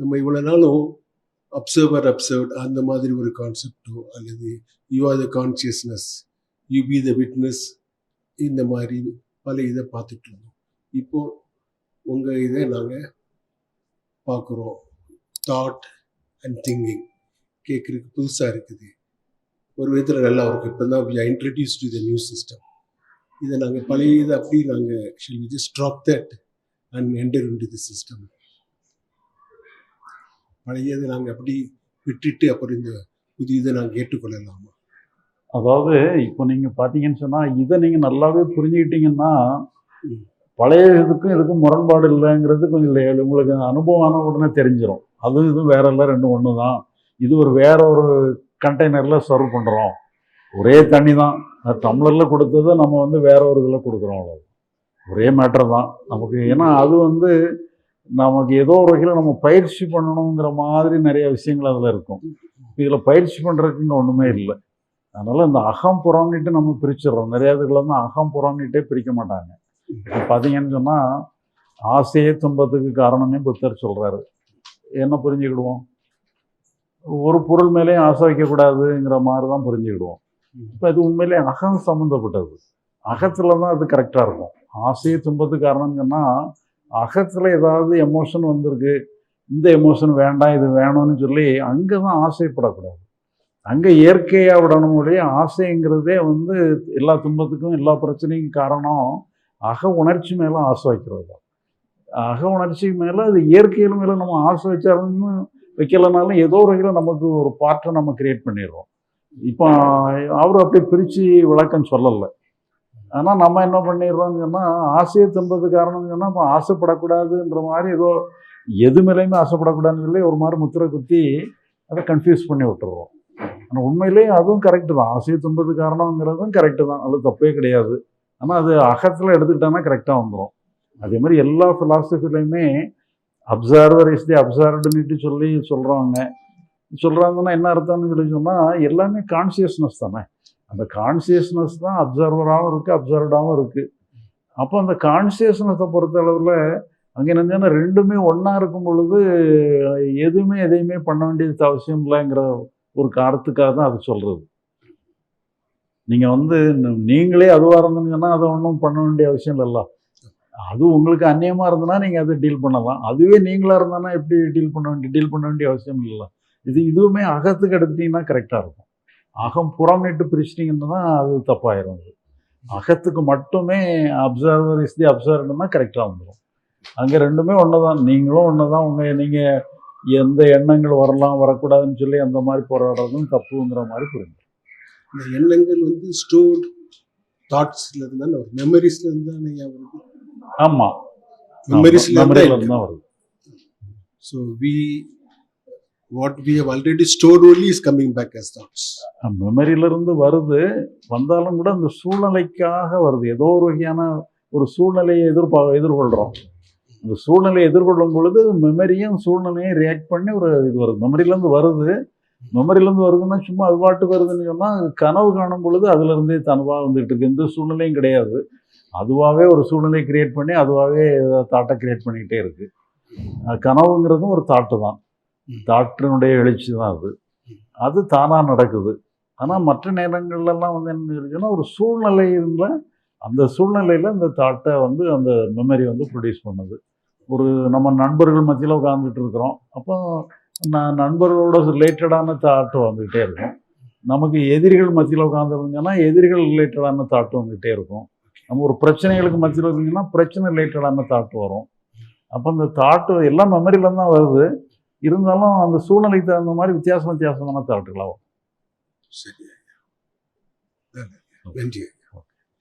நம்ம இவ்வளோ நாளும் அப்சர்வர் அப்சர்வ்ட் அந்த மாதிரி ஒரு கான்செப்டோ அல்லது you are the consciousness you be the witness இந்த மாதிரி பல இதை பார்த்துட்டு இருந்தோம். இப்போ உங்கள் இதை நாங்கள் பார்க்குறோம். தாட் அண்ட் திங்கிங் கேட்குறதுக்கு புதுசாக இருக்குது. ஒரு விதத்தில் நல்லா இருக்கும் இப்போ தான் we introduce to the new system இதை நாங்கள் பழைய இதை அப்படி நாங்கள் shall we just drop that and enter into the system பழையதை நாங்கள் அப்படி விட்டுட்டு அப்புறம் இந்த புதியதை நாங்கள் ஏற்றுக்கொள்ளலாமா? அதாவது இப்போ நீங்கள் பார்த்தீங்கன்னு சொன்னால் இதை நீங்கள் நல்லாவே புரிஞ்சுக்கிட்டீங்கன்னா. பழைய இதுக்கும் இதுக்கும் முரண்பாடு இல்லைங்கிறது கொஞ்சம் உங்களுக்கு அனுபவம் ஆன உடனே தெரிஞ்சிடும் அதுவும் இதுவும் வேற இல்லை ரெண்டும் ஒன்று தான் இது ஒரு வேற ஒரு கண்டெய்னரில் சர்வ் பண்ணுறோம் ஒரே தண்ணி தான். டம்ளரில் கொடுத்ததை நம்ம வந்து வேற ஒரு இதில் கொடுக்குறோம் அவ்வளோ ஒரே மேட்டர் தான். நமக்கு ஏன்னா அது வந்து நமக்கு ஏதோ ஒரு வகையில் நம்ம பயிற்சி பண்ணணுங்கிற மாதிரி நிறைய விஷயங்கள் அதில் இருக்கும். இதில் பயிற்சி பண்ணுறதுக்கு இங்கே ஒன்றுமே இல்லை. அதனால் இந்த அகம் புறம்னுட்டு நம்ம பிரிச்சிடுறோம். நிறைய இதுல வந்து அகம் புறம்னுட்டே பிரிக்க மாட்டாங்க. இப்போ பார்த்தீங்கன்னு சொன்னால் ஆசையே துன்பத்துக்கு காரணமே புத்தர் சொல்கிறாரு என்ன புரிஞ்சுக்கிடுவோம்? ஒரு பொருள் மேலேயும் ஆசை வைக்கக்கூடாதுங்கிற மாதிரி தான் புரிஞ்சுக்கிடுவோம். இப்போ இது உண்மையிலே அகம் சம்மந்தப்பட்டது அகத்தில் தான் அது கரெக்டாக இருக்கும். ஆசையே துன்பத்துக்கு காரணம்னு சொன்னால் அகத்தில் ஏதாவது எமோஷன் வந்திருக்கு. இந்த எமோஷன் வேண்டாம் இது வேணும்னு சொல்லி அங்கே தான் ஆசைப்படக்கூடாது. அங்கே இயற்கையாக விடணும் ஒழிய ஆசைங்கிறதே வந்து எல்லா துன்பத்துக்கும் எல்லா பிரச்சனைக்கும் காரணம் அக உணர்ச்சி மேலே ஆசை வைக்கிறது தான் அக உணர்ச்சி மேலே அது இயற்கையில் மேலே நம்ம ஆசை வச்சாலும் வைக்கலைனாலும் ஏதோ ஒரு வகையில் நமக்கு ஒரு பாட்டை நம்ம கிரியேட் பண்ணிடுறோம். இப்போ அவர் அப்படி பிரித்து விளக்கம் சொல்லலை. ஆனால் நம்ம என்ன பண்ணிடுறோங்கன்னா சொன்னால் ஆசையை துன்பது காரணம் சொன்னால் இப்போ ஆசைப்படக்கூடாதுன்ற மாதிரி ஏதோ எது மேலேயுமே ஆசைப்படக்கூடாதுன்னு சொல்லி ஒரு மாதிரி முத்திரை குத்தி அதை கன்ஃபியூஸ் பண்ணி விட்டுறோம். ஆனால் உண்மையிலேயே அதுவும் கரெக்டு தான். ஆசையை துன்பது காரணங்கிறதும் கரெக்டு தான். அது தப்பே கிடையாது. ஆனால் அது அகத்தில் எடுத்துக்கிட்டோன்னா கரெக்டாக வந்துடும் அதே மாதிரி எல்லா ஃபிலாசபிலையுமே அப்சர்வர் இஸ் தி அப்சர்வ்டுன்னுட்டு சொல்லி சொல்கிறாங்க சொல்கிறாங்கன்னா என்ன அர்த்தம்னு சொல்லி சொன்னால் எல்லாமே கான்சியஸ்னஸ் தானே. அந்த கான்சியஸ்னஸ் தான் அப்சர்வராகவும் இருக்குது அப்சர்வ்டாகவும் இருக்குது அப்போ அந்த கான்சியஸ்னஸை பொறுத்தளவில் அங்கே என்னன்னா ரெண்டுமே ஒன்றா இருக்கும் பொழுது எதுவுமே எதையுமே பண்ண வேண்டியது அவசியம் இல்லைங்கிற ஒரு காரணத்துக்காக தான் அது சொல்கிறது நீங்கள் வந்து நீங்களே அதுவாக இருந்தீங்கன்னா அதை ஒன்றும் பண்ண வேண்டிய அவசியம் இல்லைல்ல அது உங்களுக்கு அந்நியமாக இருந்ததுன்னா நீங்கள் அதை டீல் பண்ணலாம். அதுவே நீங்களாக இருந்தானா எப்படி டீல் பண்ண வேண்டிய டீல் பண்ண வேண்டிய அவசியம் இல்லை இது இதுவுமே அகத்துக்கு எடுத்துட்டீங்கன்னா கரெக்டாக இருக்கும். அகம் புறம்னிட்டு பிரிச்சிட்டிங்கன்னா அது தப்பாயிரும். அது அகத்துக்கு மட்டுமே அப்சர்வர் இஸ் தி அப்சர்வ்னா கரெக்டாக வந்துடும் அங்கே ரெண்டுமே ஒன்று தான் நீங்களும் ஒன்று தான் உங்கள் நீங்கள் எந்த எண்ணங்கள் வரலாம் வரக்கூடாதுன்னு சொல்லி அந்த மாதிரி போராடுறதும் தப்புங்கிற மாதிரி புரிஞ்சு இந்த எண்ணங்கள் வந்து ஸ்டோர்ட் தாட்ஸ்ல இருந்தானே ஒரு மெமரிஸ்ல இருந்து தானே வருது? ஆமாம் மெமரிஸ்ல மெமரியில இருந்து இருந்து தான் வருது. So we what we have already store only is coming back as thoughts மெமரியிலிருந்து வருது வந்தாலும் கூட அந்த சூழ்நிலைக்காக வருது. ஏதோ ஒரு வகையான ஒரு சூழ்நிலையை எதிர்பா எதிர்கொள்கிறோம் அந்த சூழ்நிலையை எதிர்கொள்ளும் பொழுது மெமரியும் சூழ்நிலையும் ரியாக்ட் பண்ணி ஒரு இது வருது. மெமரியிலேருந்து வருது. மெமரியிலேருந்து வருதுன்னா சும்மா அது பாட்டுக்கு வருதுன்னு சொன்னால் கனவு காணும் பொழுது அதுலேருந்தே தனவாக வந்துட்டு இருக்கு. எந்த சூழ்நிலையும் கிடையாது. அதுவாகவே ஒரு சூழ்நிலையை கிரியேட் பண்ணி அதுவாகவே தாட்டை கிரியேட் பண்ணிக்கிட்டே இருக்குது கனவுங்கிறதும் ஒரு தாட்டு தான். தாட்டினுடைய எழுச்சி தான் அது அது தானாக நடக்குது. ஆனால் மற்ற நேரங்கள்லாம் வந்து என்ன இருக்குன்னா ஒரு சூழ்நிலையில் அந்த சூழ்நிலையில் இந்த தாட்டை வந்து அந்த மெமரி வந்து ப்ரொடியூஸ் பண்ணுது. ஒரு நம்ம நண்பர்கள் மத்தியில் உட்காந்துட்டு இருக்கிறோம். அப்போ நான் நண்பர்களோட ரிலேட்டடான தாட்டு வந்துக்கிட்டே இருக்கும். நமக்கு எதிரிகள் மத்தியில் உட்காந்துருந்தீங்கன்னா எதிரிகள் ரிலேட்டடான தாட்டு வந்துக்கிட்டே இருக்கும். நம்ம ஒரு பிரச்சனைகளுக்கு மத்தியில் இருந்தீங்கன்னா பிரச்சனை ரிலேட்டடான தாட்டு வரும். அப்போ அந்த தாட்டு எல்லாம் மெமரியில தான் வருது. இருந்தாலும் அந்த சூழ்நிலைக்கு தகுந்த மாதிரி வித்தியாசம் வித்தியாசமான தாட்டுகளாகும் சரி. நன்றி.